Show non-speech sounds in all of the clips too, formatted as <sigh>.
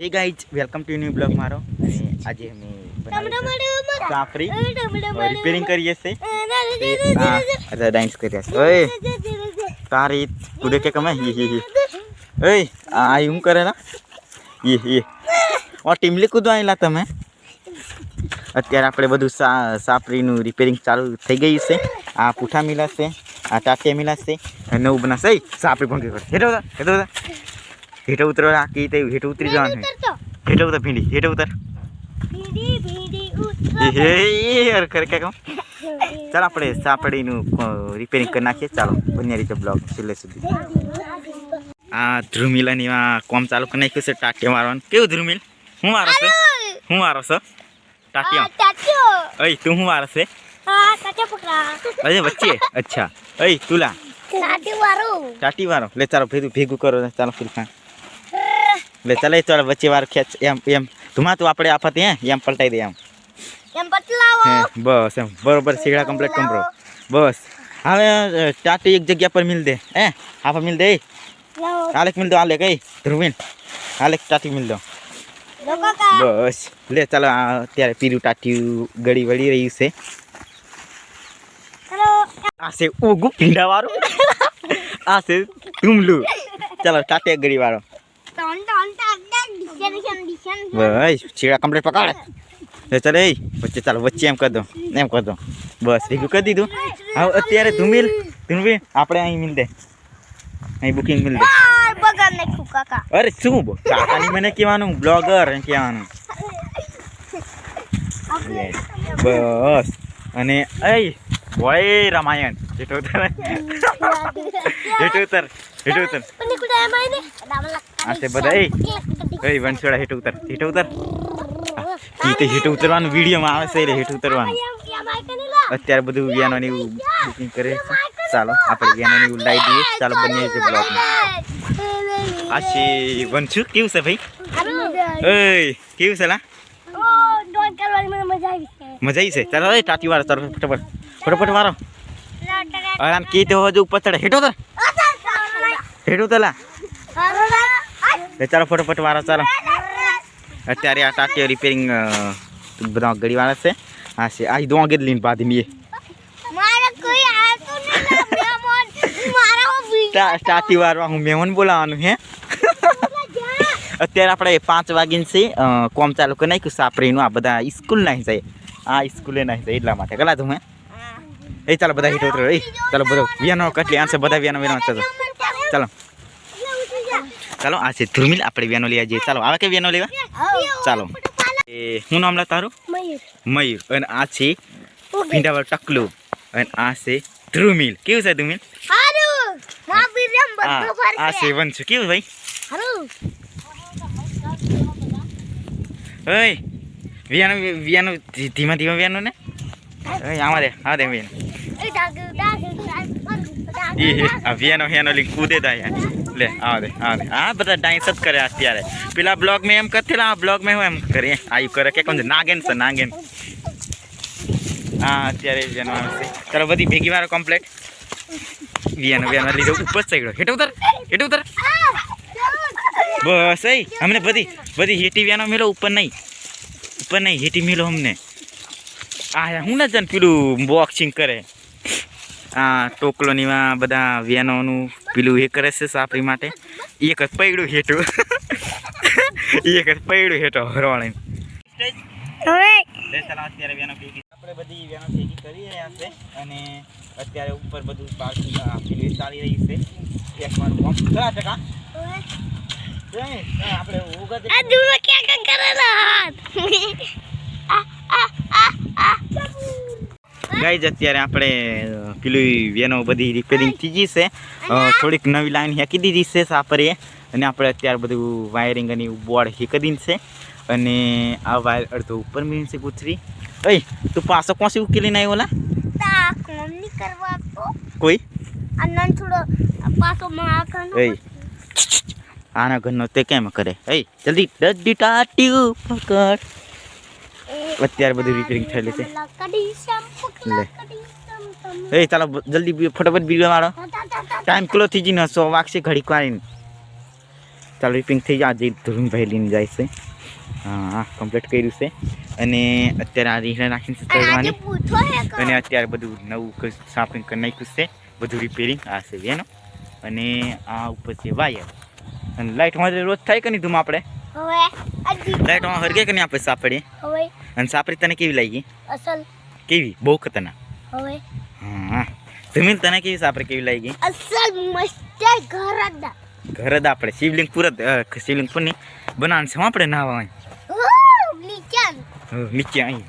Hey guys welcome to new blog મારો આજે અમે કાફરી રિપેરિંગ કરીએ છીએ અચ્છા ડાન્સ કરીએ છીએ ઓય તારી કુદે કે કમે હી હી હી ઓય આ હું કરે ના? યે યે. ઓ ટીમલી કૂદવા આવેલા તમે? અત્યારે આપણે બધું સા સાપરીનું રિપેરિંગ ચાલુ થઈ ગયું છે. આ પૂઠા મિલાશે આ ટાટિયા મિલાશે નવું બનાવશે સાપરી ભંગી કરશે હેઠો બધા હેઠો ઉતર હેઠો ઉતરો આ કી તે હેઠો ઉતરી જવાનું. હેઠો ઉતર ભીંડી હેઠો ઉતર. કે ચાલ આપણે સાપડીનું રિપેરિંગ કરી નાખીએ. ચાલો બન્યા રીતે બ્લોગ છેલ્લે સુધી. આ ધ્રુમિલાની આ કોમ ચાલુ કરી નાખ્યું છે ટાટિયા મારવાનું. કેવું ધ્રુમિલ? હું મારો છે? હું મારો છો? ટાટિયા. અય તું હું મારો છે? અરે વચ્ચે. અચ્છા. અય તુલા. તાટી વારો લે ચાલો ભેગું ભેગું કરો ચાલો ફિલફાન. લે ચાલે ચાલો વચ્ચે વાર ખેંચ એમ એમ. ધુમા તું આપણે આફત હે? એમ પલટાઈ દે એમ. હે બસ એમ. બરોબર શીગડા કમ્પ્લીટ કમ્પ્રો બસ. હવે અ, ટાટી એક જગ્યા પર મિલ દે હે? આફા મિલ દે આલેક મિલ દો આલેક કઈ ધ્રુવીન આલેક ટાટી મિલ દો. બસ. લે ચાલો આ અત્યારે પીરું ટાટિયું ગળી વળી રહ્યું છે. આ છે ઓગું ભીંડા વાળું આ છે ધૂમલું. ચાલો ટાટિયા ગળી વાળો બસ છીડા કમ્પ્લીટ પકડ. ચાલે એ વચ્ચે ચાલો વચ્ચે એમ કરી દો એમ કરી દો બસ ભેગું કરી દીધું. હવે અત્યારે ધુમિલ ધુમિલ આપણે અહીં મિલ દે. અહીં બુકિંગ મિલ દે. અરે શું કાકાની મને કહેવાનું બ્લોગર એમ કહેવાનું. બસ. અને <laughs> એ બોય રામાયણ જેટો ઉતર. જેટો ઉતર જેટો ઉતર. આ તે બધા એ એ વંશોડા હેઠ ઉતર હેઠ ઉતર. તો હેઠ ઉતરવાનું વિડીયોમાં આવે છે એટલે હેઠ ઉતરવાનું. અત્યારે બધું વિયાનોની બુકિંગ કરે છે. ચાલો આપણે વિયાનોની ઉલાઈ દઈએ. ચાલો બનીએ છે બ્લોગમાં આ છે વંશુ કેવું છે ભાઈ? ઓય કેવું છે લા? મજા આવી છે. ચાલો એ ટાટી વાળો ચાલો ફટાફટ ફટાફટ મારો આરામ કી તો હજુ ઉપર ચડે. હેઠો ઉતર. હેઠ ઉતર લા એ ચાલો ફટોફટ વાળો ચાલો. અત્યારે આ ટાટીઓ રિપેરિંગ બધા ગળી વાળા છે. હા છે આ દો આગળ લઈને પાધી મીએ ટાટી વારવા હું મહેમાન બોલાવાનું હે. અત્યારે આપણે પાંચ વાગીને છે કોમ ચાલુ કરી નાખ્યું સાપરીનું આ બધા સ્કૂલ નાહી જાય આ સ્કૂલે નાહી જાય એટલા માટે. કલા તું હે. એ ચાલો બધા હીટ ઉતરો એ. ચાલો બધો વિયાનો કટલી આનશે બધા વિયાનો વિયાનો ચાલો ચાલો. ચાલો આ છે ધ્રુમિલ. આપણે વિયાનો લેવા જઈએ ચાલો આવે કે વિયાનો લેવા? ચાલો. એ હું નામ લા તારું? મયુર. અને આ છે ભીંડાવાળું ટકલું. અને આ છે ધ્રુમિલ. કેવું છે ધ્રુમિલ? આ આ છે. વંશુ કેવું ભાઈ? ઓય વિયાનો વ્યાનો ધીમા ધીમા વ્યાનો ને? ઓય આમાં દે હા દે વિયાનો હે, આ વિયાનો વ્યાનો લઈ કૂદે તા યાર લે, આવા દે હા દે. આ બધા ડાન્સ જ કરે અત્યારે. પેલા બ્લોગ મેં એમ કરતેલા આ બ્લોગ મેં હું એમ કરીએ? આયુ કરે કે કોણ છે નાગેન છે, નાગેન. હા અત્યારે વિયાનો આવશે ચાલો બધી ભેગી મારો કમ્પ્લેટ વિયાનો વિયાનો લીધો, ઉપર ચડ્યો હેઠ ઉતર હેઠ ઉતર. બસ, એ, અમને બધી બધી હેટી વ્યાનો મેલો ઉપર નહીં. ઉપર નહીં, હેટી મેલો અમને. આ, હું ના જાણ પેલું બોક્સિંગ કરે. આ ટોકલોનીમાં બધા વ્યાનોનું પેલું એ કરે છે સાપરી માટે. એક જ પૈડું હેઠું. <laughs> એક જ પૈડું હેઠો હરવાણે અત્યારે વ્યાનો ભેગી આપણે બધી વ્યાનો ભેગી કરી રહ્યા છે અને અત્યારે ઉપર બધું પાર્કિંગ ચાલી રહી છે. એક મારું કામ કેટલા ટકા? આપણે ઉગત ગાઈઝ અત્યારે આપણે પેલું વેનો બધી રિપેરિંગ થઈ ગઈ છે. થોડીક નવી લાઈન હેકી દીધી છે સાપરીએ અને આપણે અત્યારે બધું વાયરિંગ અને બોર્ડ હેકી દીધશે છે. અને આ વાયર અડધો ઉપર મીન છે ગુથરી. ઓય તું પાછો કોસી ઉકેલીને આવ્યો ઓલા કોઈ? આના ઘરનો તે કેમ કરે? ઓય જલ્દી ડડી ટાટ્યું પકડ અત્યારે બધું રિપેરિંગ થયેલું છે. લે. એ ચાલો જલ્દી ફટાફટ બીજો મારો. ટાઈમ ક્લો થઈ જઈને સો વાગશે ઘડીક વાળીને. ચાલો રિપેરિંગ થઈ જાય આજે ધ્રુવભાઈ લઈને જાય છે. હા કમ્પ્લીટ કર્યું છે. અને અત્યારે આ રીહણા નાખીને ચડવાની અને અત્યારે બધું નવું શોપિંગ કરી નાખ્યું છે. બધું રિપેરિંગ આ છે એનો અને આ ઉપર છે વાયર. અને લાઇટમાં રોજ થાય કે નહીં ધૂમ આપણે? લાઇટમાં હરગે કે નહીં આપણે સાપડીએ? અને સાપડી તને કેવી લાગી? અસલ. કેવી? બહુ ખતરનાક. હવે હા. જમીન તને કેવી સાપરે કેવી લાગી? અસલ મસ્ત ઘર હતા ઘર જ આપણે શિવલિંગ પૂરત શિવલિંગ પૂરની બનાવવાનું છે આપણે નાવા લીચન નીચે અહીં.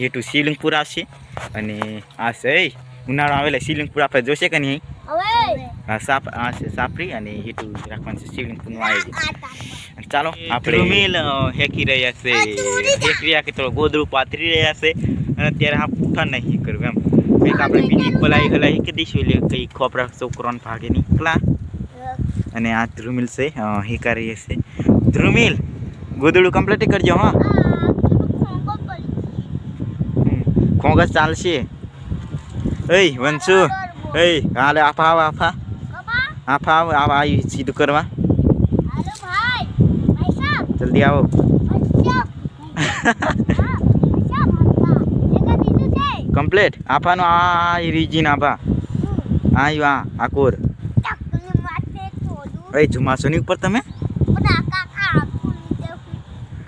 હેઠું શિવલિંગ પૂર આવશે અને આ છે એ ઉનાળો આવેલા શિવલિંગ પૂર આપણે જોશે કે નહીં? હવે. સાપ આ છે સાપરી અને એટલું રાખવાનું છે શિવલિંગ પૂરનું આવી ગયું આ અને ચાલો આપણે મિલ હેકી રહ્યા છે. હેકી રહ્યા કે થોડો ગોદડું પાથરી રહ્યા છે. અને અત્યારે આ પૂઠા નહીં કરવું એમ. કંઈક આપણે બીજી પલાઈ હલાઈ કે દઈશું એટલે કંઈ ખોપરા છોકરોને ભાગે પેલા અને આ ધ્રુમિલ છે અ, હેકા રહી છે. ધ્રુમિલ ગોદડું કમ્પ્લીટ કરજો હા. ખોગસ ચાલશે. એ વંશુ એ હાલે આફા આવ આફા આફા આવ આવ આવી સીધું કરવા. જલ્દી આવો. <laughs> કમ્પ્લીટ આફાનો આ રીજીન આ યુ આ આકોર એ ઝુમાસોની ઉપર તમે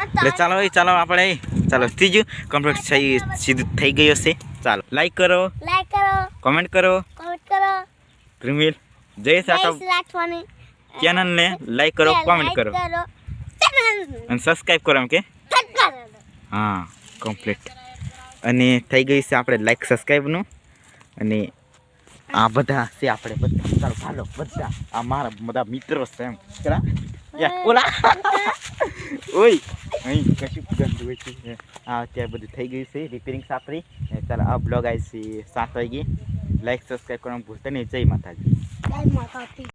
એટલે ચાલો એ ચાલો આપણે ચાલો ત્રીજું કમ્પ્લીટ થઈ સીધું થઈ ગયું છે ચાલો લાઈક કરો લાઈક કરો કોમેન્ટ કરો કોમેન્ટ કરો પ્રિમિલ જય સાટા પ્રાઇસ રાખવાની ચેનલને લાઈક કરો કોમેન્ટ કરો અને સબસ્ક્રાઈબ કરો એમ કે હા કમ્પ્લીટ અને થઈ ગઈ છે આપણે લાઈક સબસ્ક્રાઈબનું અને આ બધા છે આપણે બધા. ચાલો ચાલો બધા. આ મારા બધા મિત્રો છે એમ. કરા ઓલા. ઓય અહીં કશું ગંદુ હોય છે. આ અત્યારે બધું થઈ ગયું છે રિપેરિંગ સાપરી ચાલો આ બ્લોગ આવી છે સાત વાગે. લાઈક સબસ્ક્રાઈબ કરવાનું ભૂલતા નહીં. જય માતાજી. જય માતાજી.